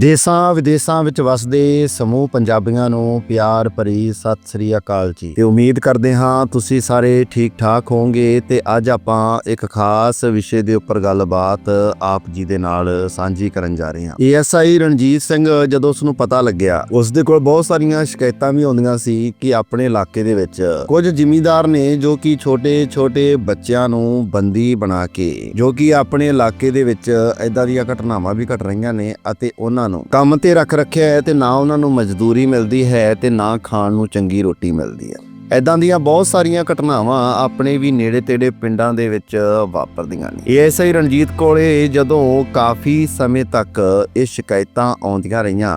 ਦੇਸਾਂ ਵਿਦੇਸਾਂ ਵਿੱਚ ਵਸਦੇ ਸਮੂਹ ਪੰਜਾਬੀਆਂ ਨੂੰ ਪਿਆਰ ਭਰੀ ਸਤਿ ਸ੍ਰੀ ਅਕਾਲ ਜੀ। ਤੇ ਉਮੀਦ ਕਰਦੇ ਹਾਂ ਤੁਸੀਂ ਸਾਰੇ ਠੀਕ ਠਾਕ ਹੋਵੋਗੇ ਤੇ ਅੱਜ ਆਪਾਂ ਇੱਕ ਖਾਸ ਵਿਸ਼ੇ ਦੇ ਉੱਪਰ ਗੱਲਬਾਤ ਆਪ ਜੀ ਦੇ ਨਾਲ ਸਾਂਝੀ ਕਰਨ ਜਾ ਰਹੇ ਹਾਂ। ਏਐਸਆਈ ਰਣਜੀਤ ਸਿੰਘ, ਜਦੋਂ ਉਸ ਨੂੰ ਪਤਾ ਲੱਗਿਆ ਉਸ ਦੇ ਕੋਲ ਬਹੁਤ ਸਾਰੀਆਂ ਸ਼ਿਕਾਇਤਾਂ ਵੀ ਆਉਂਦੀਆਂ ਸੀ ਕਿ ਆਪਣੇ ਇਲਾਕੇ ਦੇ ਵਿੱਚ ਕੁਝ ਜ਼ਿਮੀਂਦਾਰ ਨੇ ਜੋ ਕਿ ਛੋਟੇ ਛੋਟੇ ਬੱਚਿਆਂ ਨੂੰ ਬੰਦੀ ਬਣਾ ਕੇ, ਜੋ ਕਿ ਆਪਣੇ ਇਲਾਕੇ ਦੇ ਵਿੱਚ ਐਦਾਂ ਦੀਆਂ ਘਟਨਾਵਾਂ ਵੀ ਘਟ ਰਹੀਆਂ ਨੇ ਅਤੇ ਉਹਨਾਂ ਨੂੰ। ਕੰਮ ਤੇ ਰੱਖ ਰੱਖਿਆ ਹੈ ਤੇ ਨਾ ਉਹਨਾਂ ਨੂੰ ਮਜ਼ਦੂਰੀ ਮਿਲਦੀ ਹੈ ਤੇ ਨਾ ਖਾਣ ਨੂੰ ਚੰਗੀ ਰੋਟੀ ਮਿਲਦੀ ਹੈ। ਐਦਾਂ ਦੀਆਂ ਬਹੁਤ ਸਾਰੀਆਂ ਘਟਨਾਵਾਂ ਆਪਣੇ ਵੀ ਨੇੜੇ ਤੇੜੇ ਪਿੰਡਾਂ ਦੇ ਵਿੱਚ ਵਾਪਰਦੀਆਂ ਨੇ। ਏਐਸਆਈ ਰਣਜੀਤ ਕੋਲੇ ਜਦੋਂ ਕਾਫੀ ਸਮੇਂ ਤੱਕ ਇਹ ਸ਼ਿਕਾਇਤਾਂ ਆਉਂਦੀਆਂ ਰਹੀਆਂ,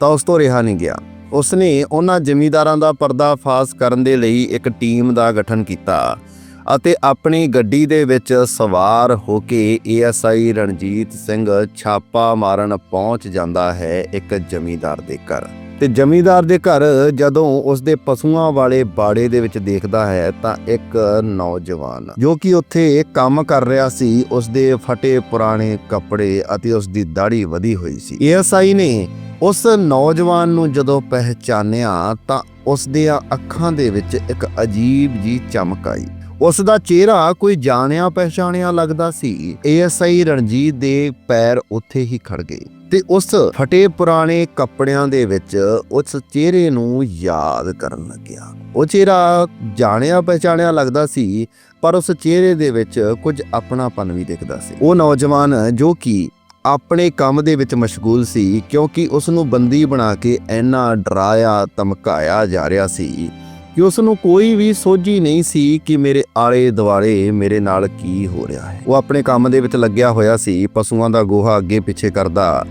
ਤਾਂ ਉਸ ਤੋਂ ਰਿਹਾ ਨਹੀਂ ਗਿਆ। ਉਸਨੇ ਉਹਨਾਂ ਜ਼ਿਮੀਂਦਾਰਾਂ ਦਾ ਪਰਦਾਫਾਸ਼ ਕਰਨ ਦੇ ਲਈ ਇੱਕ ਟੀਮ ਦਾ ਗਠਨ ਕੀਤਾ। ਅਤੇ ਆਪਣੀ ਗੱਡੀ ਦੇ ਵਿੱਚ ਸਵਾਰ ਹੋ ਕੇ ਏਐਸਆਈ ਰਣਜੀਤ ਸਿੰਘ ਛਾਪਾ ਮਾਰਨ ਪਹੁੰਚ ਜਾਂਦਾ ਹੈ ਇੱਕ ਜ਼ਮੀਂਦਾਰ ਦੇ ਘਰ। ਤੇ ਜ਼ਮੀਂਦਾਰ ਦੇ ਘਰ ਜਦੋਂ ਉਸ ਦੇ ਪਸ਼ੂਆਂ ਵਾਲੇ ਬਾੜੇ ਦੇ ਵਿੱਚ ਦੇਖਦਾ ਹੈ ਤਾਂ ਇੱਕ ਨੌਜਵਾਨ ਜੋ ਕਿ ਉੱਥੇ ਕੰਮ ਕਰ ਰਿਹਾ ਸੀ ਉਸ ਦੇ ਫਟੇ ਪੁਰਾਣੇ ਕੱਪੜੇ ਅਤੇ ਉਸ ਦੀ ਦਾੜੀ ਵਧੀ ਹੋਈ ਸੀ। ਏਐਸਆਈ ਨੇ ਉਸ ਨੌਜਵਾਨ ਨੂੰ ਜਦੋਂ ਪਹਿਚਾਨਿਆ ਤਾਂ ਉਸ ਦੀਆਂ ਅੱਖਾਂ ਦੇ ਵਿੱਚ ਇੱਕ ਅਜੀਬ ਜੀ ਚਮਕ ਆਈ। ਉਸ ਦਾ ਚਿਹਰਾ ਕੋਈ ਜਾਣਿਆ, ਪਹਿਚਾਣਿਆ ਲੱਗਦਾ ਸੀ। ਏਐਸਆਈ ਰਣਜੀਤ ਦੇ ਪੈਰ ਉੱਥੇ ਹੀ ਖੜ ਗਏ ਤੇ ਉਸ ਫਟੇ ਪੁਰਾਣੇ ਕੱਪੜਿਆਂ ਦੇ ਵਿੱਚ ਉਸ ਚਿਹਰੇ ਨੂੰ ਯਾਦ ਕਰਨ ਲੱਗਿਆ। ਉਹ ਚਿਹਰਾ ਜਾਣਿਆ, ਪਹਿਚਾਣਿਆ ਲੱਗਦਾ ਸੀ, ਪਰ ਉਸ ਚਿਹਰੇ ਦੇ ਵਿੱਚ ਕੁਝ ਆਪਣਾਪਨ ਵੀ ਦਿਖਦਾ ਸੀ। ਉਹ ਨੌਜਵਾਨ ਜੋ ਕਿ ਆਪਣੇ ਕੰਮ ਦੇ ਵਿੱਚ ਮਸ਼ਗੂਲ ਸੀ, ਕਿਉਂਕਿ ਉਸ ਨੂੰ ਬੰਦੀ ਬਣਾ ਕੇ ਇੰਨਾ ਡਰਾਇਆ, ਧਮਕਾਇਆ ਜਾ ਰਿਹਾ ਸੀ ਕਿ ਉਸ ਨੂੰ ਕੋਈ ਵੀ ਸੋਝੀ ਨਹੀਂ ਸੀ ਕਿ ਮੇਰੇ ਆਲੇ ਦੁਆਲੇ ਮੇਰੇ ਨਾਲ ਕੀ ਹੋ ਰਿਹਾ ਹੈ। ਉਹ ਆਪਣੇ ਕੰਮ ਦੇ ਵਿੱਚ ਲੱਗਿਆ ਹੋਇਆ ਸੀ, ਪਸ਼ੂਆਂ ਦਾ ਗੋਹਾ ਅੱਗੇ ਪਿੱਛੇ ਕਰਦਾ।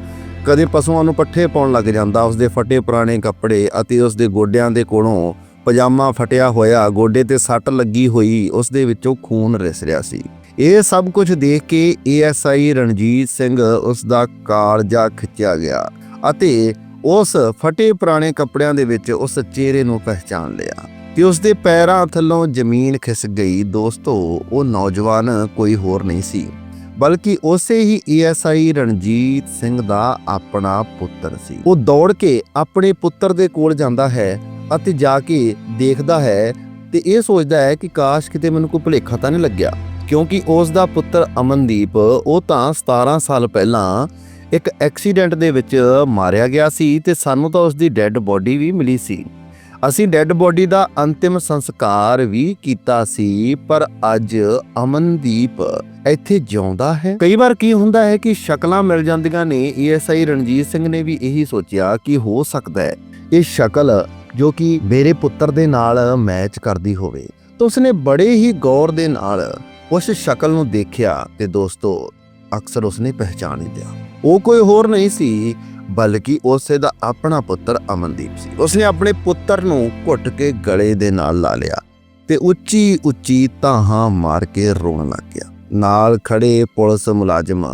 ਕਦੇ ਪਸ਼ੂਆਂ ਨੂੰ ਪੱਠੇ ਪਾਉਣ ਲੱਗ ਜਾਂਦਾ। ਉਸ ਦੇ ਫਟੇ ਪੁਰਾਣੇ ਕੱਪੜੇ ਅਤੇ ਉਸ ਦੇ ਗੋਡਿਆਂ ਦੇ ਕੋਲੋਂ ਪਜਾਮਾ ਫਟਿਆ ਹੋਇਆ, ਗੋਡੇ ਤੇ ਸੱਟ ਲੱਗੀ ਹੋਈ ਉਸ ਦੇ ਵਿੱਚੋਂ ਖੂਨ ਰਿਸ ਰਿਹਾ ਸੀ। ਇਹ ਸਭ ਕੁਝ ਦੇਖ ਕੇ ਏਐਸਆਈ ਰਣਜੀਤ ਸਿੰਘ ਉਸ ਦਾ ਕਾਲਜਾ ਖਿੱਚਿਆ ਗਿਆ ਅਤੇ ਉਸ ਫਟੇ ਪੁਰਾਣੇ ਕੱਪੜਿਆਂ ਦੇ ਵਿੱਚ ਉਸ ਚਿਹਰੇ ਨੂੰ ਪਹਿਚਾਨ ਲਿਆ। ਕਿ ਉਸ ਦੇ ਪੈਰਾਂ ਥੱਲੋਂ ਜ਼ਮੀਨ ਖਿਸ ਗਈ। ਦੋਸਤੋ, ਉਹ ਨੌਜਵਾਨ ਕੋਈ ਹੋਰ ਨਹੀਂ ਸੀ, ਬਲਕਿ ਉਸੇ ਹੀ ਏਐਸਆਈ ਰਣਜੀਤ ਸਿੰਘ ਦਾ ਆਪਣਾ ਪੁੱਤਰ ਸੀ। ਉਹ ਦੌੜ ਕੇ ਆਪਣੇ ਪੁੱਤਰ ਦੇ ਕੋਲ ਜਾਂਦਾ ਹੈ ਅਤੇ ਜਾ ਕੇ ਦੇਖਦਾ ਹੈ ਤੇ ਇਹ ਸੋਚਦਾ ਹੈ ਕਿ ਕਾਸ਼ ਕਿਤੇ ਮੈਨੂੰ ਕੋਈ ਭੁਲੇਖਾ ਤਾਂ ਨਹੀਂ ਲੱਗਿਆ, ਕਿਉਂਕਿ ਉਸ ਦਾ ਪੁੱਤਰ ਅਮਨਦੀਪ, ਉਹ ਤਾਂ 17 ਸਾਲ ਪਹਿਲਾਂ ਇੱਕ ਐਕਸੀਡੈਂਟ ਦੇ ਵਿੱਚ ਮਾਰਿਆ ਗਿਆ ਸੀ ਤੇ ਸਾਨੂੰ ਤਾਂ ਉਸ ਦੀ ਡੈੱਡ ਬੋਡੀ ਵੀ ਮਿਲੀ ਸੀ। ਅਸੀਂ ਡੈੱਡ ਬੋਡੀ ਦਾ ਅੰਤਿਮ ਸੰਸਕਾਰ ਵੀ ਕੀਤਾ ਸੀ, ਪਰ ਅੱਜ ਅਮਨਦੀਪ ਇੱਥੇ ਜਿਉਂਦਾ ਹੈ। ਕਈ ਵਾਰ ਕੀ ਹੁੰਦਾ ਹੈ ਕਿ ਸ਼ਕਲਾਂ ਮਿਲ ਜਾਂਦੀਆਂ ਨੇ ਏਐਸਆਈ ਰਣਜੀਤ ਸਿੰਘ ਨੇ ਵੀ ਇਹੀ ਸੋਚਿਆ ਕਿ ਹੋ ਸਕਦਾ ਹੈ, ਇਹ ਸ਼ਕਲ ਜੋ ਕਿ ਮੇਰੇ ਪੁੱਤਰ ਦੇ ਨਾਲ ਮੈਚ ਕਰਦੀ ਹੋਵੇ। ਤਾਂ ਉਸਨੇ ਬੜੇ ਹੀ ਗੌਰ ਦੇ ਨਾਲ ਉਸ ਸ਼ਕਲ ਨੂੰ ਦੇਖਿਆ ਤੇ ਦੋਸਤੋ, ਅਕਸਰ ਉਸਨੇ ਪਹਿਚਾਨ ਲਿਆ। ਉਹ ਕੋਈ ਹੋਰ ਨਹੀਂ ਸੀ ਬਲਕਿ ਉਸੇ ਦਾ ਆਪਣਾ ਪੁੱਤਰ ਅਮਨਦੀਪ ਸੀ। ਉਸਨੇ ਆਪਣੇ ਪੁੱਤਰ ਨੂੰ ਘੁੱਟ ਕੇ ਗਲੇ ਦੇ ਨਾਲ ਲਾ ਲਿਆ ਤੇ ਉੱਚੀ ਉੱਚੀ ਤਾਹਾਂ ਮਾਰ ਕੇ ਰੋਣ ਲੱਗ ਗਿਆ। ਨਾਲ ਖੜੇ ਪੁਲਿਸ ਮੁਲਾਜ਼ਮ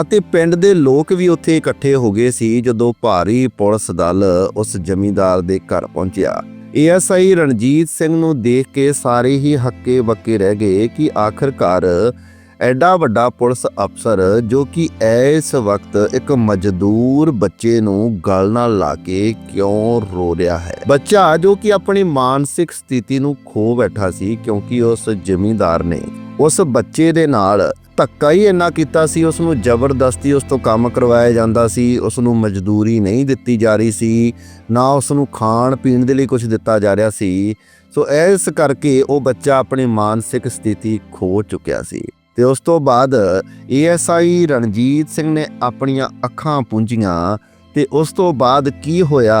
ਅਤੇ ਪਿੰਡ ਦੇ ਲੋਕ ਵੀ ਉੱਥੇ ਇਕੱਠੇ ਹੋ ਗਏ ਸੀ ਜਦੋਂ ਭਾਰੀ ਪੁਲਿਸ ਦਲ ਉਸ ਜ਼ਮੀਂਦਾਰ ਦੇ ਘਰ ਪਹੁੰਚਿਆ। ਏਐਸਆਈ ਰਣਜੀਤ ਸਿੰਘ ਨੂੰ ਦੇਖ ਕੇ ਸਾਰੇ ਹੀ ਹੱਕੇ ਬੱਕੇ ਰਹਿ ਗਏ ਕਿ ਆਖਰਕਾਰ ਐਡਾ ਵੱਡਾ ਪੁਲਿਸ ਅਫਸਰ ਜੋ ਕਿ ਇਸ ਵਕਤ ਇੱਕ ਮਜ਼ਦੂਰ ਬੱਚੇ ਨੂੰ ਗਲ ਨਾਲ ਲਾ ਕੇ ਕਿਉਂ ਰੋ ਰਿਹਾ ਹੈ। ਬੱਚਾ ਜੋ ਕਿ ਆਪਣੀ ਮਾਨਸਿਕ ਸਥਿਤੀ ਨੂੰ ਖੋ ਬੈਠਾ ਸੀ ਕਿਉਂਕਿ ਉਸ ਜ਼ਮੀਂਦਾਰ ਨੇ ਉਸ ਬੱਚੇ ਦੇ ਨਾਲ ਧੱਕਾ ਹੀ ਇੰਨਾ ਕੀਤਾ ਸੀ, ਉਸ ਨੂੰ ਜ਼ਬਰਦਸਤੀ ਉਸ ਤੋਂ ਕੰਮ ਕਰਵਾਇਆ ਜਾਂਦਾ ਸੀ, ਉਸ ਨੂੰ ਮਜ਼ਦੂਰੀ ਨਹੀਂ ਦਿੱਤੀ ਜਾ ਰਹੀ ਸੀ, ਨਾ ਉਸ ਨੂੰ ਖਾਣ ਪੀਣ ਦੇ ਲਈ ਕੁਝ ਦਿੱਤਾ ਜਾ ਰਿਹਾ ਸੀ। ਸੋ ਇਸ ਕਰਕੇ ਉਹ ਬੱਚਾ ਆਪਣੀ ਮਾਨਸਿਕ ਸਥਿਤੀ ਖੋ ਚੁੱਕਿਆ ਸੀ। ਤੇ ਉਸ ਤੋਂ ਬਾਅਦ ਏਐਸਆਈ ਰਣਜੀਤ ਸਿੰਘ ਨੇ ਆਪਣੀਆਂ ਅੱਖਾਂ ਪੂੰਝੀਆਂ ਤੇ ਉਸ ਤੋਂ ਬਾਅਦ ਕੀ ਹੋਇਆ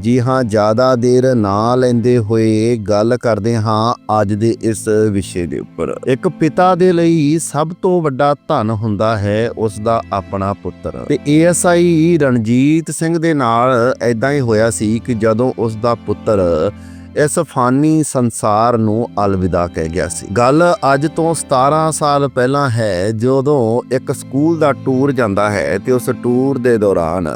ਜੀ ਹਾਂ, ਜ਼ਿਆਦਾ ਦੇਰ ਨਾ ਲੈਂਦੇ ਹੋਏ ਗੱਲ ਕਰਦੇ ਹਾਂ ਅੱਜ ਦੇ ਇਸ ਵਿਸ਼ੇ ਦੇ ਉੱਪਰ। ਇੱਕ ਪਿਤਾ ਦੇ ਲਈ ਸਭ ਤੋਂ ਵੱਡਾ ਧਨ ਹੁੰਦਾ ਹੈ ਉਸ ਦਾ ਆਪਣਾ ਪੁੱਤਰ। ਤੇ ਏਐਸਆਈ ਰਣਜੀਤ ਸਿੰਘ ਦੇ ਨਾਲ ਐਦਾਂ ਹੀ ਹੋਇਆ ਸੀ ਕਿ ਜਦੋਂ ਉਸ ਦਾ ਪੁੱਤਰ ਇਸ ਫਾਨੀ ਸੰਸਾਰ ਨੂੰ ਅਲਵਿਦਾ ਕਹਿ ਗਿਆ ਸੀ। ਗੱਲ ਅੱਜ ਤੋਂ 17 ਸਾਲ ਪਹਿਲਾਂ ਹੈ, ਜਦੋਂ ਇੱਕ ਸਕੂਲ ਦਾ ਟੂਰ ਜਾਂਦਾ ਹੈ ਤੇ ਉਸ ਟੂਰ ਦੇ ਦੌਰਾਨ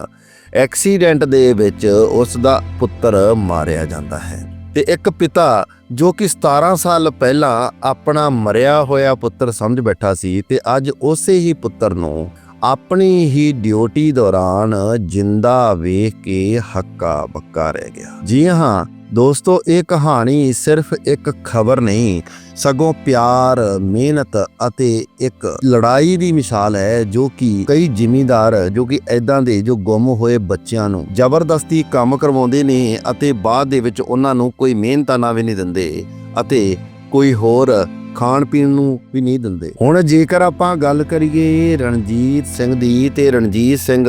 ਐਕਸੀਡੈਂਟ ਦੇ ਵਿੱਚ ਉਸ ਦਾ ਪੁੱਤਰ ਮਾਰਿਆ ਜਾਂਦਾ ਹੈ ਤੇ ਇੱਕ ਪਿਤਾ ਜੋ ਕਿ 17 ਸਾਲ ਪਹਿਲਾਂ ਆਪਣਾ ਮਰਿਆ ਹੋਇਆ ਪੁੱਤਰ ਸਮਝ ਬੈਠਾ ਸੀ ਤੇ ਅੱਜ ਉਸੇ ਹੀ ਪੁੱਤਰ ਨੂੰ ਆਪਣੀ ਹੀ ਡਿਊਟੀ ਦੌਰਾਨ ਜਿੰਦਾ ਵੇਖ ਕੇ ਹੱਕਾ ਬੱਕਾ ਰਹਿ ਗਿਆ। ਜੀ ਹਾਂ, ਦੋਸਤੋ, ਇਹ ਕਹਾਣੀ ਸਿਰਫ ਇੱਕ ਖਬਰ ਨਹੀਂ ਸਗੋਂ ਪਿਆਰ, ਮਿਹਨਤ ਅਤੇ ਇੱਕ ਲੜਾਈ ਦੀ ਮਿਸਾਲ ਹੈ ਜੋ ਕਿ ਕਈ ਜ਼ਿਮੀਂਦਾਰ, ਜੋ ਕਿ ਐਦਾਂ ਦੇ ਜੋ ਗੁੰਮ ਹੋਏ ਬੱਚਿਆਂ ਨੂੰ ਜ਼ਬਰਦਸਤੀ ਕੰਮ ਕਰਵਾਉਂਦੇ ਨੇ ਅਤੇ ਬਾਅਦ ਦੇ ਵਿੱਚ ਉਹਨਾਂ ਨੂੰ ਕੋਈ ਮਿਹਨਤਾਨਾ ਵੀ ਨਹੀਂ ਦਿੰਦੇ ਅਤੇ ਕੋਈ ਹੋਰ ਖਾਣ ਪੀਣ ਨੂੰ ਵੀ ਨਹੀਂ ਦਿੰਦੇ। ਹੁਣ ਜੇਕਰ ਆਪਾਂ ਗੱਲ ਕਰੀਏ ਰਣਜੀਤ ਸਿੰਘ ਦੀ ਤੇ ਰਣਜੀਤ ਸਿੰਘ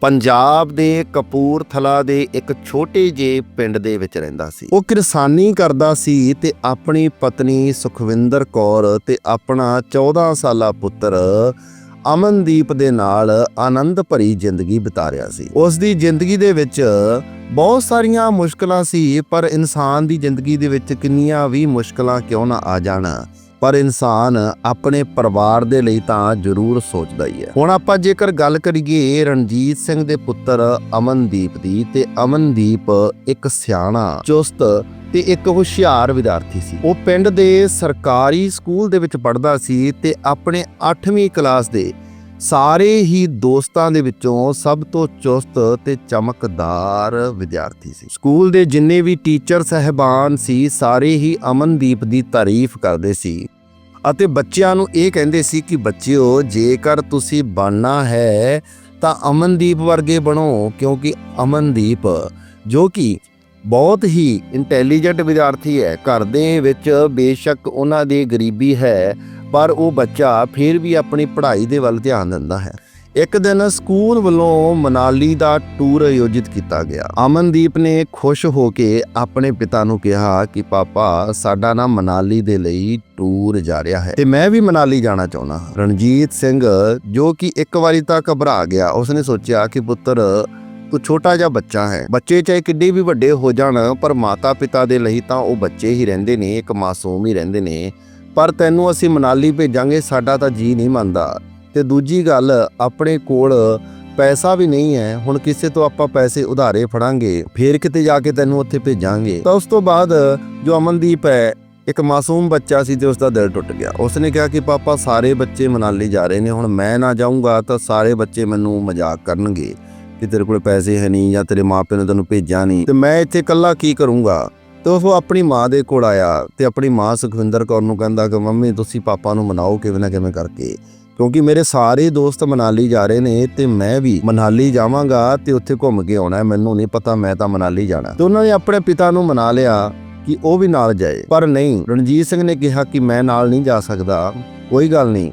ਪੰਜਾਬ ਦੇ ਕਪੂਰਥਲਾ ਦੇ ਇੱਕ ਛੋਟੇ ਜਿਹੇ ਪਿੰਡ ਦੇ ਵਿੱਚ ਰਹਿੰਦਾ ਸੀ। ਉਹ ਕਿਰਸਾਨੀ ਕਰਦਾ ਸੀ ਤੇ ਆਪਣੀ ਪਤਨੀ ਸੁਖਵਿੰਦਰ ਕੌਰ ਤੇ ਆਪਣਾ 14 ਸਾਲਾ ਪੁੱਤਰ ਅਮਨਦੀਪ ਦੇ ਨਾਲ ਆਨੰਦ ਭਰੀ ਜ਼ਿੰਦਗੀ ਬਿਤਾ ਰਿਹਾ ਸੀ। ਉਸ ਦੀ ਜ਼ਿੰਦਗੀ ਦੇ ਵਿੱਚ ਬਹੁਤ ਸਾਰੀਆਂ ਮੁਸ਼ਕਲਾਂ ਸੀ, ਪਰ ਇਨਸਾਨ ਦੀ ਜ਼ਿੰਦਗੀ ਦੇ ਵਿੱਚ ਕਿੰਨੀਆਂ ਵੀ ਮੁਸ਼ਕਲਾਂ ਕਿਉਂ ਨਾ ਆ ਜਾਣ ਪਰ ਇਨਸਾਨ ਆਪਣੇ ਪਰਿਵਾਰ ਦੇ ਲਈ ਤਾਂ ਜ਼ਰੂਰ ਸੋਚਦਾ ਹੀ ਹੈ। ਹੁਣ ਆਪਾਂ ਜੇਕਰ ਗੱਲ ਕਰੀਏ ਰਣਜੀਤ ਸਿੰਘ ਦੇ ਪੁੱਤਰ ਅਮਨਦੀਪ ਦੀ, ਤੇ ਅਮਨਦੀਪ ਇੱਕ ਸਿਆਣਾ, ਚੁਸਤ ਤੇ ਇੱਕ ਹੁਸ਼ਿਆਰ ਵਿਦਿਆਰਥੀ ਸੀ। ਉਹ ਪਿੰਡ ਦੇ ਸਰਕਾਰੀ ਸਕੂਲ ਦੇ ਵਿੱਚ ਪੜ੍ਹਦਾ ਸੀ ਤੇ ਆਪਣੇ 8ਵੀਂ ਕਲਾਸ ਦੇ ਸਾਰੇ ਹੀ ਦੋਸਤਾਂ ਦੇ ਵਿੱਚੋਂ ਸਭ ਤੋਂ ਚੁਸਤ ਤੇ ਚਮਕਦਾਰ ਵਿਦਿਆਰਥੀ ਸੀ। ਸਕੂਲ ਦੇ ਜਿੰਨੇ ਵੀ ਟੀਚਰ ਸਹਿਬਾਨ ਸੀ, ਸਾਰੇ ਹੀ ਅਮਨਦੀਪ ਦੀ ਤਾਰੀਫ ਕਰਦੇ ਸੀ। ਅਤੇ ਬੱਚਿਆਂ ਨੂੰ ਇਹ ਕਹਿੰਦੇ ਸੀ ਕਿ ਬੱਚਿਓ, ਜੇਕਰ ਤੁਸੀਂ ਬਣਨਾ ਹੈ, ਤਾਂ ਅਮਨਦੀਪ ਵਰਗੇ ਬਣੋ, ਕਿਉਂਕਿ ਅਮਨਦੀਪ ਜੋ ਕਿ ਬਹੁਤ ਹੀ ਇੰਟੈਲੀਜੈਂਟ ਵਿਦਿਆਰਥੀ ਹੈ, ਘਰ ਦੇ ਵਿੱਚ ਬੇਸ਼ੱਕ ਉਹਨਾਂ ਦੀ ਗਰੀਬੀ ਹੈ ਪਰ ਉਹ ਬੱਚਾ ਫਿਰ ਵੀ ਆਪਣੀ ਪੜ੍ਹਾਈ ਦੇ ਵੱਲ ਧਿਆਨ ਦਿੰਦਾ ਹੈ। ਇੱਕ ਦਿਨ ਸਕੂਲ ਵੱਲੋਂ ਮਨਾਲੀ ਦਾ ਟੂਰ ਆਯੋਜਿਤ ਕੀਤਾ ਗਿਆ। ਅਮਨਦੀਪ ਨੇ ਖੁਸ਼ ਹੋ ਕੇ ਆਪਣੇ ਪਿਤਾ ਨੂੰ ਕਿਹਾ ਕਿ, ਪਾਪਾ, ਸਾਡਾ ਨਾ ਮਨਾਲੀ ਦੇ ਲਈ ਟੂਰ ਜਾ ਰਿਹਾ ਹੈ ਤੇ ਮੈਂ ਵੀ ਮਨਾਲੀ ਜਾਣਾ ਚਾਹੁੰਦਾ ਹਾਂ। ਰਣਜੀਤ ਸਿੰਘ, ਜੋ ਕਿ ਇੱਕ ਵਾਰੀ ਤਾਂ ਘਬਰਾ ਗਿਆ, ਉਸਨੇ ਸੋਚਿਆ ਕਿ, ਪੁੱਤਰ, ਤੂੰ ਛੋਟਾ ਜਿਹਾ ਬੱਚਾ ਹੈ। ਬੱਚੇ ਚਾਹੇ ਕਿੱਡੇ ਵੀ ਵੱਡੇ ਹੋ ਜਾਣ, ਪਰ ਮਾਤਾ ਪਿਤਾ ਦੇ ਲਈ ਤਾਂ ਉਹ ਬੱਚੇ ਹੀ ਰਹਿੰਦੇ ਨੇ, ਇੱਕ ਮਾਸੂਮ ਹੀ ਰਹਿੰਦੇ ਨੇ। ਪਰ ਤੈਨੂੰ ਅਸੀਂ ਮਨਾਲੀ ਭੇਜਾਂਗੇ, ਸਾਡਾ ਤਾਂ ਜੀ ਨਹੀਂ ਮੰਨਦਾ। ਤੇ ਦੂਜੀ ਗੱਲ, ਆਪਣੇ ਕੋਲ ਪੈਸਾ ਵੀ ਨਹੀਂ ਹੈ, ਹੁਣ ਕਿਸੇ ਤੋਂ ਆਪਾਂ ਪੈਸੇ ਉਧਾਰੇ ਫੜਾਂਗੇ, ਫੇਰ ਕਿਤੇ ਜਾ ਕੇ ਤੈਨੂੰ ਉੱਥੇ ਭੇਜਾਂਗੇ। ਤਾਂ ਉਸ ਤੋਂ ਬਾਅਦ ਜੋ ਅਮਨਦੀਪ ਹੈ, ਇੱਕ ਮਾਸੂਮ ਬੱਚਾ ਸੀ ਤੇ ਉਸ ਦਾ ਦਿਲ ਟੁੱਟ ਗਿਆ। ਉਸਨੇ ਕਿਹਾ ਕਿ ਪਾਪਾ, ਸਾਰੇ ਬੱਚੇ ਮਨਾਲੀ ਜਾ ਰਹੇ ਨੇ, ਹੁਣ ਮੈਂ ਨਾ ਜਾਊਂਗਾ ਤਾਂ ਸਾਰੇ ਬੱਚੇ ਮੈਨੂੰ ਮਜ਼ਾਕ ਕਰਨਗੇ ਕਿ ਤੇਰੇ ਕੋਲ ਪੈਸੇ ਹੈ ਨਹੀਂ ਜਾਂ ਤੇਰੇ ਮਾਪਿਆਂ ਨੇ ਤੈਨੂੰ ਭੇਜਿਆ ਨਹੀਂ। ਤੇ ਮੈਂ ਇੱਥੇ ਇਕੱਲਾ ਕੀ ਕਰੂੰਗਾ? ਤੇ ਉਹ ਆਪਣੀ ਮਾਂ ਦੇ ਕੋਲ ਆਇਆ ਤੇ ਆਪਣੀ ਮਾਂ ਸੁਖਵਿੰਦਰ ਕੌਰ ਨੂੰ ਕਹਿੰਦਾ ਕਿ ਮੰਮੀ, ਤੁਸੀਂ ਪਾਪਾ ਨੂੰ ਮਨਾਓ ਕਿਵੇਂ ਨਾ ਕਿਵੇਂ ਕਰਕੇ। ਕਿਉਂਕਿ ਮੇਰੇ ਸਾਰੇ ਦੋਸਤ ਮਨਾਲੀ ਜਾ ਰਹੇ ਨੇ ਤੇ ਮੈਂ ਵੀ ਮਨਾਲੀ ਜਾਵਾਂਗਾ ਤੇ ਉੱਥੇ ਘੁੰਮ ਕੇ ਆਉਣਾ ਮੈਨੂੰ ਨਹੀਂ ਪਤਾ, ਮੈਂ ਤਾਂ ਮਨਾਲੀ ਜਾਣਾ। ਤੇ ਉਹਨਾਂ ਨੇ ਆਪਣੇ ਪਿਤਾ ਨੂੰ ਮਨਾ ਲਿਆ ਕਿ ਉਹ ਵੀ ਨਾਲ ਜਾਏ। ਪਰ ਨਹੀਂ, ਰਣਜੀਤ ਸਿੰਘ ਨੇ ਕਿਹਾ ਕਿ ਮੈਂ ਨਾਲ ਨਹੀਂ ਜਾ ਸਕਦਾ। ਕੋਈ ਗੱਲ ਨਹੀਂ,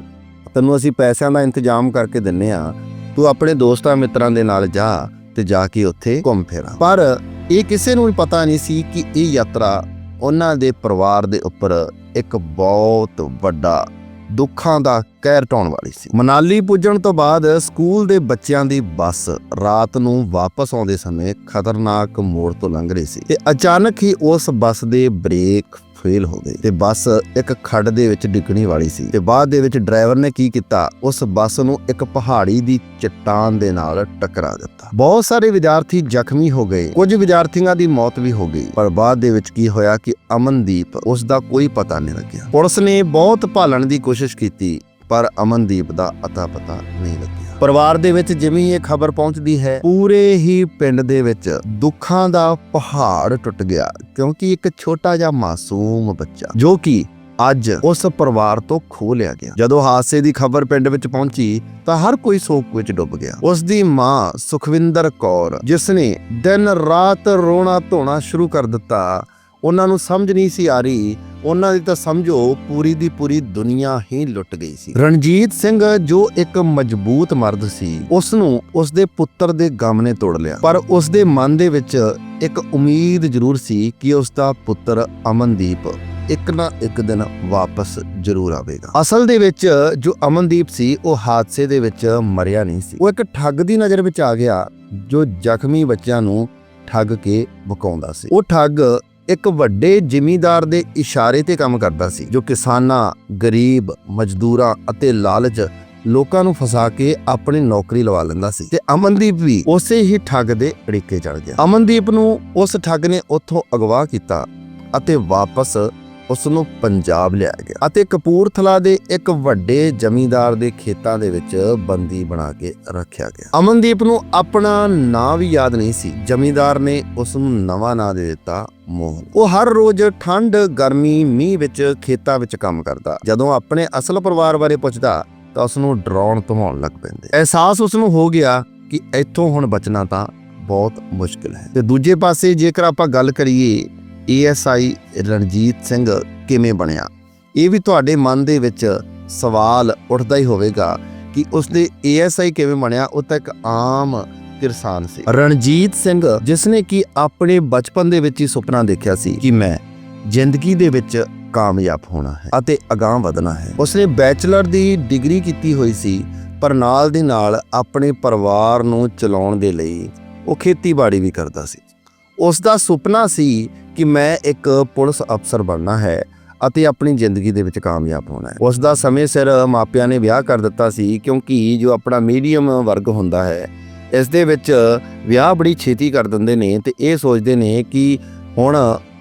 ਤੈਨੂੰ ਅਸੀਂ ਪੈਸਿਆਂ ਦਾ ਇੰਤਜ਼ਾਮ ਕਰਕੇ ਦਿੰਨੇ ਆ। ਤੂੰ ਆਪਣੇ ਦੋਸਤਾਂ ਮਿੱਤਰਾਂ ਦੇ ਨਾਲ ਜਾ ਤੇ ਜਾ ਕੇ ਉੱਥੇ ਘੁੰਮ ਫੇਰਾ ਪਰ ਇਹ ਕਿਸੇ ਨੂੰ ਵੀ ਪਤਾ ਨਹੀਂ ਸੀ ਕਿ ਇਹ ਯਾਤਰਾ ਉਹਨਾਂ ਦੇ ਪਰਿਵਾਰ ਦੇ ਉੱਪਰ ਇੱਕ ਬਹੁਤ ਵੱਡਾ ਦੁੱਖਾਂ ਦਾ ਕਹਿਰ ਢਾਉਣ ਵਾਲੀ ਸੀ। ਮਨਾਲੀ ਪੁੱਜਣ ਤੋਂ ਬਾਅਦ ਸਕੂਲ ਦੇ ਬੱਚਿਆਂ ਦੀ ਬੱਸ ਰਾਤ ਨੂੰ ਵਾਪਸ ਆਉਂਦੇ ਸਮੇਂ ਖਤਰਨਾਕ ਮੋੜ ਤੋਂ ਲੰਘ ਰਹੀ ਸੀ ਤੇ ਅਚਾਨਕ ਹੀ ਉਸ ਬੱਸ ਦੇ ਬ੍ਰੇਕ ਫੇਲ ਹੋ ਗਈ ਤੇ ਬੱਸ ਇੱਕ ਖੱਡ ਦੇ ਵਿੱਚ ਡਿੱਗਣੀ ਵਾਲੀ ਸੀ ਤੇ ਬਾਅਦ ਦੇ ਵਿੱਚ ਡਰਾਈਵਰ ਨੇ ਕੀ ਕੀਤਾ, ਉਸ ਬੱਸ ਨੂੰ ਇੱਕ ਪਹਾੜੀ ਦੀ ਚਟਾਨ ਦੇ ਨਾਲ ਟਕਰਾ ਦਿੱਤਾ। ਬਹੁਤ ਸਾਰੇ ਵਿਦਿਆਰਥੀ ਜ਼ਖਮੀ ਹੋ ਗਏ, ਕੁਝ ਵਿਦਿਆਰਥੀਆਂ ਦੀ ਮੌਤ ਵੀ ਹੋ ਗਈ, ਪਰ ਬਾਅਦ ਦੇ ਵਿੱਚ ਕੀ ਹੋਇਆ ਕਿ ਅਮਨਦੀਪ ਉਸ ਦਾ ਕੋਈ ਪਤਾ ਨਹੀਂ ਲੱਗਿਆ। ਪੁਲਿਸ ਨੇ ਬਹੁਤ ਭਾਲਣ ਦੀ ਕੋਸ਼ਿਸ਼ ਕੀਤੀ, ਪਰ ਅਮਨਦੀਪ ਦਾ ਅਤਾ ਪਤਾ ਨਹੀਂ ਲੱਗਿਆ। ਪਰਿਵਾਰ ਦੇ ਵਿੱਚ ਜਿਵੇਂ ਹੀ ਇਹ ਖਬਰ ਪਹੁੰਚਦੀ ਹੈ, ਪੂਰੇ ਹੀ ਪਿੰਡ ਦੇ ਵਿੱਚ ਦੁੱਖਾਂ ਦਾ ਪਹਾੜ ਟੁੱਟ ਗਿਆ, ਕਿਉਂਕਿ ਇੱਕ ਛੋਟਾ ਜਿਹਾ ਮਾਸੂਮ ਬੱਚਾ, ਜੋ ਕਿ ਅੱਜ ਉਸ ਪਰਿਵਾਰ ਤੋਂ ਖੋ ਲਿਆ ਗਿਆ। ਜਦੋਂ ਹਾਦਸੇ ਦੀ ਖਬਰ ਪਿੰਡ ਵਿੱਚ ਪਹੁੰਚੀ, ਤਾਂ ਹਰ ਕੋਈ ਸੋਗ ਵਿੱਚ ਡੁੱਬ ਗਿਆ। ਉਸ ਦੀ ਮਾਂ ਸੁਖਵਿੰਦਰ ਕੌਰ, ਜਿਸ ਨੇ ਦਿਨ ਰਾਤ ਰੋਣਾ ਧੋਣਾ ਸ਼ੁਰੂ ਕਰ ਦਿੱਤਾ ਉਹਨਾਂ ਨੂੰ ਸਮਝ ਨਹੀਂ ਸੀ ਆ ਰਹੀ, ਉਹਨਾਂ ਦੀ ਤਾਂ ਸਮਝੋ ਪੂਰੀ ਦੀ ਪੂਰੀ ਦੁਨੀਆ ਹੀ ਲੁੱਟ ਗਈ ਸੀ। ਰਣਜੀਤ ਸਿੰਘ ਜੋ ਇੱਕ ਮਜ਼ਬੂਤ ਮਰਦ ਸੀ ਉਸ ਨੂੰ ਉਸ ਦੇ ਪੁੱਤਰ ਦੇ ਗਮ ਨੇ ਤੋੜ ਲਿਆ। ਪਰ ਉਸ ਦੇ ਮਨ ਦੇ ਵਿੱਚ ਇੱਕ ਉਮੀਦ ਜ਼ਰੂਰ ਸੀ ਕਿ ਉਸ ਦਾ ਪੁੱਤਰ ਅਮਨਦੀਪ ਇੱਕ ਨਾ ਇੱਕ ਦਿਨ ਵਾਪਸ ਜ਼ਰੂਰ ਆਵੇਗਾ। ਅਸਲ ਦੇ ਵਿੱਚ ਜੋ ਅਮਨਦੀਪ ਸੀ, ਉਹ ਹਾਦਸੇ ਦੇ ਵਿੱਚ ਮਰਿਆ ਨਹੀਂ ਸੀ। ਉਹ ਇੱਕ ਠੱਗ ਦੀ ਨਜ਼ਰ ਵਿੱਚ ਆ ਗਿਆ, ਜੋ ਜ਼ਖਮੀ ਬੱਚਿਆਂ ਨੂੰ ਠੱਗ ਕੇ ਬਕਾਉਂਦਾ ਸੀ। ਉਹ ਠੱਗ ਇੱਕ ਵੱਡੇ ਜ਼ਿਮੀਂਦਾਰ ਦੇ ਇਸ਼ਾਰੇ ਤੇ ਕੰਮ ਕਰਦਾ ਸੀ, ਜੋ ਕਿਸਾਨਾਂ, ਗਰੀਬ, ਮਜ਼ਦੂਰਾਂ ਅਤੇ ਲਾਲਚ ਲੋਕਾਂ ਨੂੰ ਫਸਾ ਕੇ ਆਪਣੀ ਨੌਕਰੀ ਲਵਾ ਲੈਂਦਾ ਸੀ ਤੇ ਅਮਨਦੀਪ ਵੀ ਉਸੇ ਹੀ ਠੱਗ ਦੇ ਅੜਿੱਕੇ ਚੜ ਗਿਆ। ਅਮਨਦੀਪ ਨੂੰ ਉਸ ਠੱਗ ਨੇ ਉੱਥੋਂ ਅਗਵਾ ਕੀਤਾ ਅਤੇ ਵਾਪਸ ਉਸ ਨੂੰ ਪੰਜਾਬ ਲਿਆ ਗਿਆ ਅਤੇ ਕਪੂਰਥਲਾ ਦੇ ਇੱਕ ਵੱਡੇ ਜ਼ਮੀਂਦਾਰ ਦੇ ਖੇਤਾਂ ਦੇ ਵਿੱਚ ਬੰਦੀ ਬਣਾ ਕੇ ਰੱਖਿਆ ਗਿਆ। ਅਮਨਦੀਪ ਨੂੰ ਆਪਣਾ ਨਾਂ ਵੀ ਯਾਦ ਨਹੀਂ ਸੀ। ਜ਼ਮੀਂਦਾਰ ਨੇ ਉਸ ਨੂੰ ਨਵਾਂ ਨਾਂ ਦੇ ਦਿੱਤਾ ਮੋਹਨ। ਉਹ ਹਰ ਰੋਜ਼ ਠੰਡ ਗਰਮੀ, ਮੀਂਹ ਵਿੱਚ ਖੇਤਾਂ ਵਿੱਚ ਕੰਮ ਕਰਦਾ। ਜਦੋਂ ਆਪਣੇ ਅਸਲ ਪਰਿਵਾਰ ਬਾਰੇ ਪੁੱਛਦਾ ਤਾਂ ਉਸ ਨੂੰ ਡਰਾਉਣ ਧਮਾਉਣ ਲੱਗ ਪੈਂਦੇ। ਅਹਿਸਾਸ ਉਸ ਨੂੰ ਹੋ ਗਿਆ ਕਿ ਇੱਥੋਂ ਹੁਣ ਬਚਣਾ ਤਾਂ ਬਹੁਤ ਮੁਸ਼ਕਿਲ ਹੈ। ਤੇ ਦੂਜੇ ਪਾਸੇ ਜੇਕਰ ਆਪਾਂ ਗੱਲ ਕਰੀਏ ਏਐਸਆਈ ਰਣਜੀਤ ਸਿੰਘ ਕਿਵੇਂ ਬਣਿਆ? ਇਹ ਵੀ ਤੁਹਾਡੇ ਮਨ ਦੇ ਵਿੱਚ ਸਵਾਲ ਉੱਠਦਾ ਹੀ ਹੋਵੇਗਾ ਕਿ ਉਸਨੇ ਏਐਸਆਈ ਕਿਵੇਂ ਬਣਿਆ? ਉਹ ਤਾਂ ਇੱਕ ਆਮ ਕਿਰਸਾਨ ਸੀ। ਰਣਜੀਤ ਸਿੰਘ, ਜਿਸਨੇ ਕਿ ਆਪਣੇ ਬਚਪਨ ਦੇ ਵਿੱਚ ਹੀ ਸੁਪਨਾ ਦੇਖਿਆ ਸੀ ਕਿ ਮੈਂ ਜ਼ਿੰਦਗੀ ਦੇ ਵਿੱਚ ਕਾਮਯਾਬ ਹੋਣਾ ਹੈ ਅਤੇ ਅਗਾਂਹ ਵਧਣਾ ਹੈ। ਉਸਨੇ ਬੈਚਲਰ ਦੀ ਡਿਗਰੀ ਕੀਤੀ ਹੋਈ ਸੀ, ਪਰ ਨਾਲ ਦੀ ਨਾਲ ਆਪਣੇ ਪਰਿਵਾਰ ਨੂੰ ਚਲਾਉਣ ਦੇ ਲਈ ਉਹ ਖੇਤੀਬਾੜੀ ਵੀ ਕਰਦਾ ਸੀ। ਉਸ ਦਾ ਸੁਪਨਾ ਸੀ ਕਿ ਮੈਂ ਇੱਕ ਪੁਲਿਸ ਅਫਸਰ ਬਣਨਾ ਹੈ ਅਤੇ ਆਪਣੀ ਜ਼ਿੰਦਗੀ ਦੇ ਵਿੱਚ ਕਾਮਯਾਬ ਹੋਣਾ ਹੈ। ਉਸ ਦਾ ਸਮੇਂ ਸਿਰ ਮਾਪਿਆਂ ਨੇ ਵਿਆਹ ਕਰ ਦਿੱਤਾ ਸੀ ਕਿਉਂਕਿ ਜੋ ਆਪਣਾ ਮੀਡੀਅਮ ਵਰਗ ਹੁੰਦਾ ਹੈ, ਇਸ ਦੇ ਵਿੱਚ ਵਿਆਹ ਬੜੀ ਛੇਤੀ ਕਰ ਦਿੰਦੇ ਨੇ ਤੇ ਇਹ ਸੋਚਦੇ ਨੇ ਕਿ ਹੁਣ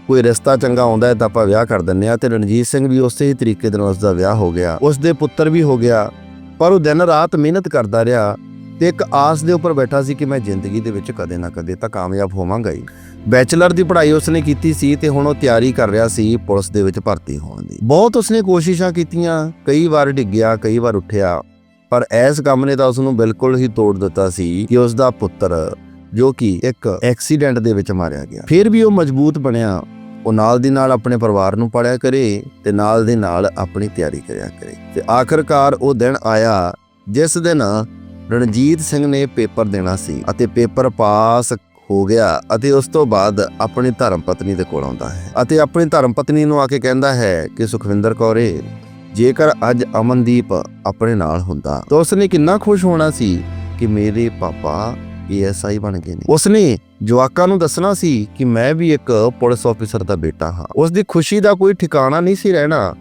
ਕੋਈ ਰਿਸ਼ਤਾ ਚੰਗਾ ਆਉਂਦਾ ਹੈ ਤਾਂ ਆਪਾਂ ਵਿਆਹ ਕਰ ਦਿੰਨੇ ਆ ਤੇ ਰਣਜੀਤ ਸਿੰਘ ਵੀ ਉਸੇ ਹੀ ਤਰੀਕੇ ਦੇ ਨਾਲ ਉਸ ਦਾ ਵਿਆਹ ਹੋ ਗਿਆ। ਉਸ ਦੇ ਪੁੱਤਰ ਵੀ ਹੋ ਗਿਆ, ਪਰ ਉਹ ਦਿਨ ਰਾਤ ਮਿਹਨਤ ਕਰਦਾ ਰਿਹਾ ਤੇ ਇੱਕ ਆਸ ਦੇ ਉੱਪਰ ਬੈਠਾ ਸੀ ਕਿ ਮੈਂ ਜ਼ਿੰਦਗੀ ਦੇ ਵਿੱਚ ਕਦੇ ਨਾ ਕਦੇ ਤਾਂ ਕਾਮਯਾਬ ਹੋਵਾਂਗਾ ਹੀ। ਬੈਚਲਰ ਦੀ ਪੜ੍ਹਾਈ ਉਸਨੇ ਕੀਤੀ ਸੀ ਤੇ ਹੁਣ ਉਹ ਤਿਆਰੀ ਕਰ ਰਿਹਾ ਸੀ ਪੁਲਿਸ ਦੇ ਵਿੱਚ ਭਰਤੀ ਹੋਣ ਦੀ। ਬਹੁਤ ਉਸਨੇ ਕੋਸ਼ਿਸ਼ਾਂ ਕੀਤੀਆਂ, ਕਈ ਵਾਰ ਡਿੱਗਿਆ, ਕਈ ਵਾਰ ਉੱਠਿਆ, ਪਰ ਐਸ ਕੰਮ ਨੇ ਤਾਂ ਉਸ ਨੂੰ ਬਿਲਕੁਲ ਹੀ ਤੋੜ ਦਿੱਤਾ ਸੀ ਕਿ ਉਸ ਦਾ ਪੁੱਤਰ, ਜੋ ਕਿ ਇੱਕ ਐਕਸੀਡੈਂਟ ਦੇ ਵਿੱਚ ਮਾਰਿਆ ਗਿਆ। ਫਿਰ ਵੀ ਉਹ ਮਜ਼ਬੂਤ ਬਣਿਆ। ਉਹ ਨਾਲ ਦੀ ਨਾਲ ਆਪਣੇ ਪਰਿਵਾਰ ਨੂੰ ਪੜਿਆ ਕਰੇ ਤੇ ਨਾਲ ਦੀ ਨਾਲ ਆਪਣੀ ਤਿਆਰੀ ਕਰਿਆ ਕਰੇ। ਤੇ ਆਖਰਕਾਰ ਉਹ ਦਿਨ ਆਇਆ, ਜਿਸ ਦਿਨ ਰਣਜੀਤ ਸਿੰਘ ਨੇ ਪੇਪਰ ਦੇਣਾ ਸੀ ਅਤੇ ਪੇਪਰ ਪਾਸ ਹੋ ਗਿਆ ਅਤੇ ਉਸ ਤੋਂ ਬਾਅਦ ਆਪਣੀ ਧਰਮ ਪਤਨੀ ਦੇ ਕੋਲ ਆਉਂਦਾ ਹੈ ਅਤੇ ਆਪਣੀ ਧਰਮ ਪਤਨੀ ਨੂੰ ਆ ਕੇ ਕਹਿੰਦਾ ਹੈ ਕਿ ਸੁਖਵਿੰਦਰ ਕੌਰੇ ਜੇਕਰ ਅੱਜ ਅਮਨਦੀਪ ਆਪਣੇ ਨਾਲ ਹੁੰਦਾ ਤਾਂ ਉਸਨੇ ਕਿੰਨਾ ਖੁਸ਼ ਹੋਣਾ ਸੀ ਕਿ ਮੇਰੇ ਪਾਪਾ ਏਐਸਆਈ ਬਣ ਗਏ ਨੇ। ਉਸਨੇ ਜਵਾਕਾਂ ਨੂੰ ਦੱਸਣਾ ਸੀ ਕਿ ਮੈਂ ਵੀ ਇੱਕ ਪੁਲਿਸ ਆਫੀਸਰ ਦਾ ਬੇਟਾ ਹਾਂ। ਉਸ ਦੀ ਖੁਸ਼ੀ ਦਾ ਕੋਈ ਠਿਕਾਣਾ ਨਹੀਂ ਸੀ ਰਹਿਣਾ।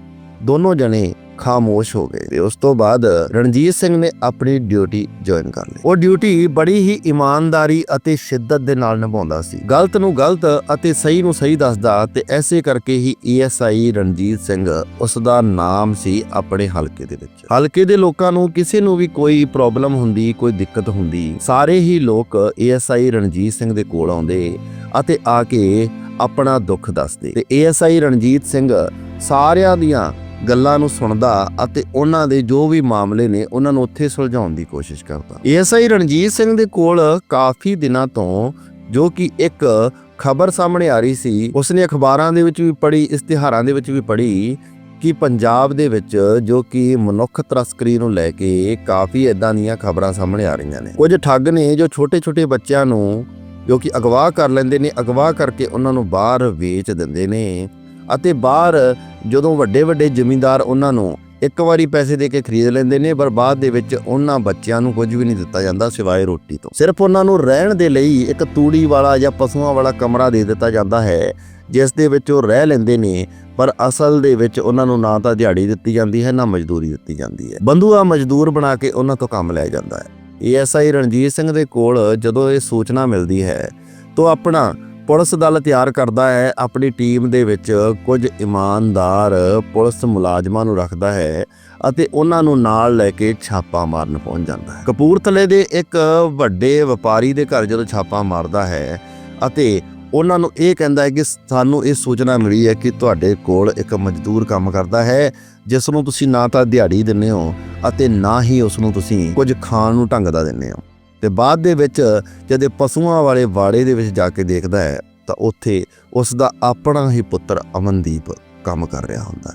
ਦੋਨੋਂ ਜਣੇ ਖਾਮੋਸ਼ ਹੋ ਗਏ ਤੇ ਉਸ ਤੋਂ ਬਾਅਦ ਰਣਜੀਤ ਸਿੰਘ ਨੇ ਆਪਣੀ ਡਿਊਟੀ ਜੁਆਇਨ ਕਰ ਲਈ। ਉਹ ਡਿਊਟੀ ਬੜੀ ਹੀ ਇਮਾਨਦਾਰੀ ਅਤੇ ਸ਼ਿੱਦਤ ਦੇ ਨਾਲ ਨਿਭਾਉਂਦਾ ਸੀ। ਗਲਤ ਨੂੰ ਗਲਤ ਅਤੇ ਸਹੀ ਨੂੰ ਸਹੀ ਦੱਸਦਾ ਤੇ ਐਸੇ ਕਰਕੇ ਹੀ ਏਐਸਆਈ ਰਣਜੀਤ ਸਿੰਘ ਉਸ ਦਾ ਨਾਮ ਸੀ ਆਪਣੇ ਹਲਕੇ ਦੇ ਵਿੱਚ। ਹਲਕੇ ਦੇ ਲੋਕਾਂ ਨੂੰ ਕਿਸੇ ਨੂੰ ਵੀ ਕੋਈ ਪ੍ਰੋਬਲਮ ਹੁੰਦੀ, ਕੋਈ ਦਿੱਕਤ ਹੁੰਦੀ, ਸਾਰੇ ਹੀ ਲੋਕ ਏਐਸਆਈ ਰਣਜੀਤ ਸਿੰਘ ਦੇ ਕੋਲ ਆਉਂਦੇ ਅਤੇ ਆ ਕੇ ਆਪਣਾ ਦੁੱਖ ਦੱਸਦੇ। ਤੇ ਏਐਸਆਈ ਰਣਜੀਤ ਸਿੰਘ ਸਾਰਿਆਂ ਦੀਆਂ ਗੱਲਾਂ ਨੂੰ ਸੁਣਦਾ ਅਤੇ ਉਹਨਾਂ ਦੇ ਜੋ ਵੀ ਮਾਮਲੇ ਨੇ ਉਹਨਾਂ ਨੂੰ ਉੱਥੇ ਸੁਲਝਾਉਣ ਦੀ ਕੋਸ਼ਿਸ਼ ਕਰਦਾ। ਏਐਸਆਈ ਰਣਜੀਤ ਸਿੰਘ ਦੇ ਕੋਲ ਕਾਫੀ ਦਿਨਾਂ ਤੋਂ ਜੋ ਕਿ ਇੱਕ ਖਬਰ ਸਾਹਮਣੇ ਆ ਰਹੀ ਸੀ, ਉਸਨੇ ਅਖਬਾਰਾਂ ਦੇ ਵਿੱਚ ਵੀ ਪੜ੍ਹੀ, ਇਸ਼ਤਿਹਾਰਾਂ ਦੇ ਵਿੱਚ ਵੀ ਪੜ੍ਹੀ ਕਿ ਪੰਜਾਬ ਦੇ ਵਿੱਚ ਜੋ ਕਿ ਮਨੁੱਖ ਤਸਕਰੀ ਨੂੰ ਲੈ ਕੇ ਕਾਫੀ ਇਦਾਂ ਦੀਆਂ ਖਬਰਾਂ ਸਾਹਮਣੇ ਆ ਰਹੀਆਂ ਨੇ। ਕੁਝ ਠੱਗ ਨੇ ਜੋ ਛੋਟੇ-ਛੋਟੇ ਬੱਚਿਆਂ ਨੂੰ ਜੋ ਕਿ ਅਗਵਾ ਕਰ ਲੈਂਦੇ ਨੇ ਅਗਵਾ ਕਰਕੇ ਉਹਨਾਂ ਨੂੰ ਬਾਹਰ ਵੇਚ ਦਿੰਦੇ ਨੇ। ਅਤੇ ਬਾਹਰ ਜਦੋਂ ਵੱਡੇ ਵੱਡੇ ਜ਼ਮੀਂਦਾਰ ਉਹਨਾਂ ਨੂੰ ਇੱਕ ਵਾਰੀ ਪੈਸੇ ਦੇ ਕੇ ਖਰੀਦ ਲੈਂਦੇ ਨੇ, ਪਰ ਬਾਅਦ ਦੇ ਵਿੱਚ ਉਹਨਾਂ ਬੱਚਿਆਂ ਨੂੰ ਕੁਝ ਵੀ ਨਹੀਂ ਦਿੱਤਾ ਜਾਂਦਾ ਸਿਵਾਏ ਰੋਟੀ ਤੋਂ। ਸਿਰਫ ਉਹਨਾਂ ਨੂੰ ਰਹਿਣ ਦੇ ਲਈ ਇੱਕ ਤੂੜੀ ਵਾਲਾ ਜਾਂ ਪਸ਼ੂਆਂ ਵਾਲਾ ਕਮਰਾ ਦੇ ਦਿੱਤਾ ਜਾਂਦਾ ਹੈ, ਜਿਸ ਦੇ ਵਿੱਚ ਉਹ ਰਹਿ ਲੈਂਦੇ ਨੇ, ਪਰ ਅਸਲ ਦੇ ਵਿੱਚ ਉਹਨਾਂ ਨੂੰ ਨਾ ਤਾਂ ਦਿਹਾੜੀ ਦਿੱਤੀ ਜਾਂਦੀ ਹੈ, ਨਾ ਮਜ਼ਦੂਰੀ ਦਿੱਤੀ ਜਾਂਦੀ ਹੈ। ਬੰਧੂਆ ਮਜ਼ਦੂਰ ਬਣਾ ਕੇ ਉਹਨਾਂ ਤੋਂ ਕੰਮ ਲਿਆ ਜਾਂਦਾ ਹੈ। ਏਐਸਆਈ ਰਣਜੀਤ ਸਿੰਘ ਦੇ ਕੋਲ ਜਦੋਂ ਇਹ ਸੂਚਨਾ ਮਿਲਦੀ ਹੈ, ਤਾਂ ਆਪਣਾ ਪੁਲਿਸ ਦਲ ਤਿਆਰ ਕਰਦਾ ਹੈ, ਆਪਣੀ ਟੀਮ ਦੇ ਵਿੱਚ ਕੁਝ ਇਮਾਨਦਾਰ ਪੁਲਿਸ ਮੁਲਾਜ਼ਮਾਂ ਨੂੰ ਰੱਖਦਾ ਹੈ ਅਤੇ ਉਹਨਾਂ ਨੂੰ ਨਾਲ ਲੈ ਕੇ ਛਾਪਾ ਮਾਰਨ ਪਹੁੰਚ ਜਾਂਦਾ ਹੈ। ਕਪੂਰਥਲੇ ਦੇ ਇੱਕ ਵੱਡੇ ਵਪਾਰੀ ਦੇ ਘਰ ਜਦੋਂ ਛਾਪਾ ਮਾਰਦਾ ਹੈ ਅਤੇ ਉਹਨਾਂ ਨੂੰ ਇਹ ਕਹਿੰਦਾ ਹੈ ਕਿ ਸਾਨੂੰ ਇਹ ਸੂਚਨਾ ਮਿਲੀ ਹੈ ਕਿ ਤੁਹਾਡੇ ਕੋਲ ਇੱਕ ਮਜ਼ਦੂਰ ਕੰਮ ਕਰਦਾ ਹੈ, ਜਿਸ ਨੂੰ ਤੁਸੀਂ ਨਾ ਤਾਂ ਦਿਹਾੜੀ ਦਿੰਦੇ ਹੋ ਅਤੇ ਨਾ ਹੀ ਉਸ ਨੂੰ ਤੁਸੀਂ ਕੁਝ ਖਾਣ ਨੂੰ ਢੰਗ ਦਾ ਦਿੰਦੇ ਹੋ। ਤੇ ਬਾਅਦ ਦੇ ਵਿੱਚ ਜਦ ਇਹ ਪਸ਼ੂਆਂ ਵਾਲੇ ਵਾੜੇ ਦੇ ਵਿੱਚ ਜਾ ਕੇ ਦੇਖਦਾ ਹੈ, ਤਾਂ ਉੱਥੇ ਉਸ ਦਾ ਆਪਣਾ ਹੀ ਪੁੱਤਰ ਅਮਨਦੀਪ ਕੰਮ ਕਰ ਰਿਹਾ ਹੁੰਦਾ।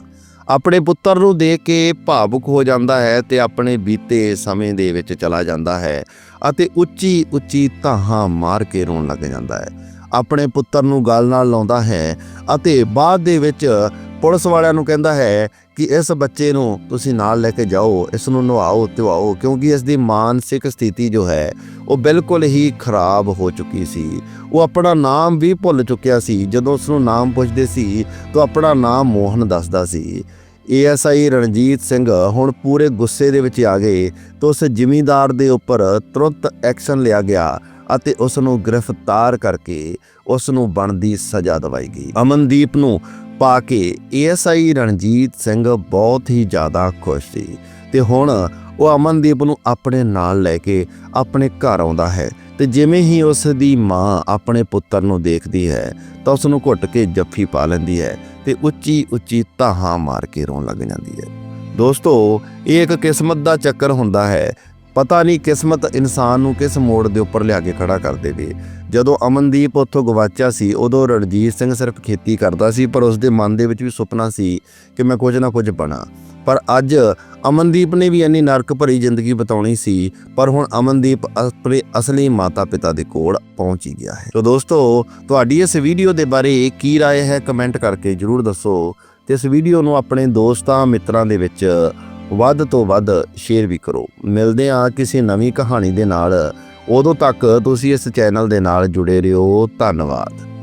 ਆਪਣੇ ਪੁੱਤਰ ਨੂੰ ਦੇਖ ਕੇ ਭਾਵੁਕ ਹੋ ਜਾਂਦਾ ਹੈ ਤੇ ਆਪਣੇ ਬੀਤੇ ਸਮੇਂ ਦੇ ਵਿੱਚ ਚਲਾ ਜਾਂਦਾ ਹੈ ਅਤੇ ਉੱਚੀ ਉੱਚੀ ਧਾਹਾਂ ਮਾਰ ਕੇ ਰੋਣ ਲੱਗ ਜਾਂਦਾ ਹੈ। ਆਪਣੇ ਪੁੱਤਰ ਨੂੰ ਗੱਲ ਨਾਲ ਲਾਉਂਦਾ ਹੈ ਅਤੇ ਬਾਅਦ ਦੇ ਵਿੱਚ ਪੁਲਿਸ ਵਾਲਿਆਂ ਨੂੰ ਕਹਿੰਦਾ ਹੈ ਕਿ ਇਸ ਬੱਚੇ ਨੂੰ ਤੁਸੀਂ ਨਾਲ ਲੈ ਕੇ ਜਾਓ, ਇਸ ਨੂੰ ਨਵਾਓ ਧਵਾਓ ਕਿਉਂਕਿ ਇਸ ਦੀ ਮਾਨਸਿਕ ਸਥਿਤੀ ਜੋ ਹੈ, ਉਹ ਬਿਲਕੁਲ ਹੀ ਖਰਾਬ ਹੋ ਚੁੱਕੀ ਸੀ। ਉਹ ਆਪਣਾ ਨਾਮ ਵੀ ਭੁੱਲ ਚੁੱਕਿਆ ਸੀ। ਜਦੋਂ ਉਸ ਨੂੰ ਨਾਮ ਪੁੱਛਦੇ ਸੀ, ਤਾਂ ਆਪਣਾ ਨਾਮ ਮੋਹਨ ਦੱਸਦਾ ਸੀ। ਏਐਸਆਈ ਰਣਜੀਤ ਸਿੰਘ ਹੁਣ ਪੂਰੇ ਗੁੱਸੇ ਦੇ ਵਿੱਚ ਆ ਗਏ ਤਾਂ ਉਸ ਜ਼ਿਮੀਂਦਾਰ ਦੇ ਉੱਪਰ ਤੁਰੰਤ ਐਕਸ਼ਨ ਲਿਆ ਗਿਆ ਅਤੇ ਉਸ ਨੂੰ ਗ੍ਰਿਫਤਾਰ ਕਰਕੇ ਉਸ ਨੂੰ ਬਣਦੀ ਸਜ਼ਾ ਦਵਾਈ ਗਈ। ਅਮਨਦੀਪ ਨੂੰ ਪਾ ਕੇ ਏਐਸਆਈ ਰਣਜੀਤ ਸਿੰਘ ਬਹੁਤ ਹੀ ਜ਼ਿਆਦਾ ਖੁਸ਼ ਸੀ ਤੇ ਹੁਣ ਉਹ ਅਮਨਦੀਪ ਨੂੰ ਆਪਣੇ ਨਾਲ ਲੈ ਕੇ ਆਪਣੇ ਘਰ ਆਉਂਦਾ ਹੈ ਤੇ ਜਿਵੇਂ ਹੀ ਉਸ ਦੀ ਮਾਂ ਆਪਣੇ ਪੁੱਤਰ ਨੂੰ ਦੇਖਦੀ ਹੈ ਤਾਂ ਉਸ ਨੂੰ ਘੁੱਟ ਕੇ ਜੱਫੀ ਪਾ ਲੈਂਦੀ ਹੈ ਤੇ ਉੱਚੀ ਉੱਚੀ ਧਾਹਾਂ ਮਾਰ ਕੇ ਰੋਣ ਲੱਗ ਜਾਂਦੀ ਹੈ। ਦੋਸਤੋ, ਇਹ ਇੱਕ ਕਿਸਮਤ ਦਾ ਚੱਕਰ ਹੁੰਦਾ ਹੈ। ਪਤਾ ਨਹੀਂ ਕਿਸਮਤ ਇਨਸਾਨ ਨੂੰ ਕਿਸ ਮੋੜ ਦੇ ਉੱਪਰ ਲਿਆ ਕੇ ਖੜਾ ਕਰ ਦੇਵੇ। ਜਦੋਂ ਅਮਨਦੀਪ ਉੱਥੋਂ ਗਵਾਚਿਆ ਸੀ ਉਦੋਂ ਰਣਜੀਤ ਸਿੰਘ ਸਿਰਫ ਖੇਤੀ ਕਰਦਾ ਸੀ ਪਰ ਉਸ ਦੇ ਮਨ ਦੇ ਵਿੱਚ ਵੀ ਸੁਪਨਾ ਸੀ ਕਿ ਮੈਂ ਕੁਝ ਨਾ ਕੁਝ ਬਣਾ ਪਰ ਅੱਜ ਅਮਨਦੀਪ ਨੇ ਵੀ ਇੰਨੀ ਨਰਕ ਭਰੀ ਜ਼ਿੰਦਗੀ ਬਿਤਾਉਣੀ ਸੀ ਪਰ ਹੁਣ ਅਮਨਦੀਪ ਆਪਣੇ ਅਸਲੀ ਮਾਤਾ-ਪਿਤਾ ਦੇ ਕੋਲ ਪਹੁੰਚ ਹੀ ਗਿਆ ਹੈ ਸੋ ਦੋਸਤੋ ਤੁਹਾਡੀ ਇਸ ਵੀਡੀਓ ਦੇ ਬਾਰੇ ਕੀ رائے ਹੈ ਕਮੈਂਟ ਕਰਕੇ ਜਰੂਰ ਦੱਸੋ ਤੇ ਇਸ ਵੀਡੀਓ ਨੂੰ ਆਪਣੇ ਦੋਸਤਾਂ ਮਿੱਤਰਾਂ ਦੇ ਵਿੱਚ ਵੱਧ ਤੋਂ ਵੱਧ ਸ਼ੇਅਰ ਵੀ ਕਰੋ ਮਿਲਦੇ ਹਾਂ ਕਿਸੇ ਨਵੀਂ ਕਹਾਣੀ ਦੇ ਨਾਲ ਉਦੋਂ ਤੱਕ ਤੁਸੀਂ ਇਸ ਚੈਨਲ ਦੇ ਨਾਲ ਜੁੜੇ ਰਹੋ। ਧੰਨਵਾਦ।